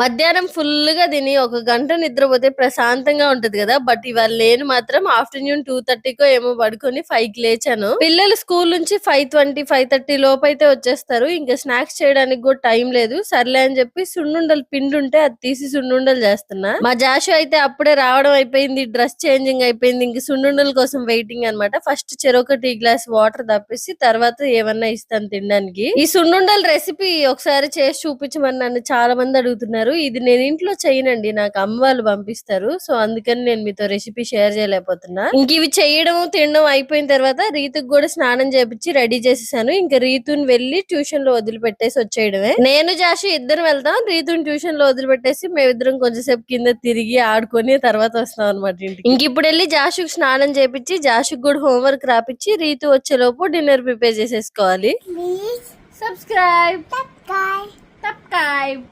మధ్యాహ్నం ఫుల్గా తిని ఒక గంట నిద్రపోతే ప్రశాంతంగా ఉంటది కదా. బట్ ఇవాళ నేను మాత్రం ఆఫ్టర్నూన్ టూ థర్టీకో ఏమో పడుకొని ఫైవ్కి లేచాను. పిల్లలు స్కూల్ నుంచి ఫైవ్ ట్వంటీ ఫైవ్ థర్టీ లోపు అయితే వచ్చేస్తారు. ఇంకా స్నాక్స్ చేయడానికి కూడా టైం లేదు. సర్లే అని చెప్పి సున్నుండలు పిండి ఉంటే అది తీసి సున్నుండలు చేస్తున్నా. మా జాషు అయితే అప్పుడే రావడం అయిపోయింది డ్రెస్ చేంజింగ్ అయిపోయింది. ఇంక సున్నుండల కోసం వెయిటింగ్ అన్నమాట. ఫస్ట్ చెరొక టీ గ్లాస్ వాటర్ తప్పేసి తర్వాత ఏమన్నా ఇస్తాను తినడానికి. ఈ సున్నుండల రెసిపీ ఒకసారి చేసి చూపించమని నన్ను చాలా మంది అడుగుతున్నారు. ఇది నేను ఇంట్లో చేయనండి. నాకు అమ్మ వాళ్ళు పంపిస్తారు. సో అందుకని నేను మీతో రెసిపీ షేర్ చేయలేకపోతున్నా. ఇంక ఇవి చేయడం తినడం అయిపోయిన తర్వాత రీతుకు కూడా స్నానం చేపించి రెడీ చేసేసాను. ఇంకా రీతుని వెళ్ళి ట్యూషన్లో వదిలిపెట్టేసి వచ్చేయడమే. నేను జాషి ఇద్దరు వెళ్తాం. రీతుని ట్యూషన్లో వదిలిపెట్టేసి మేమిద్దరం కొంచెంసేపు కింద తిరిగి ఆడుకొని తర్వాత వస్తాం అనమాట ఇంటికి. ఇంక ఇప్పుడు వెళ్ళి జాషుకు స్నానం చేపించి జాషుకు కూడా హోంవర్క్ రాపిచ్చి రీతు వచ్చేలోపు డిన్నర్ ప్రిపేర్ చేసేసుకోవాలి. సబ్స్క్రైబ్. సబ్స్క్రైబ్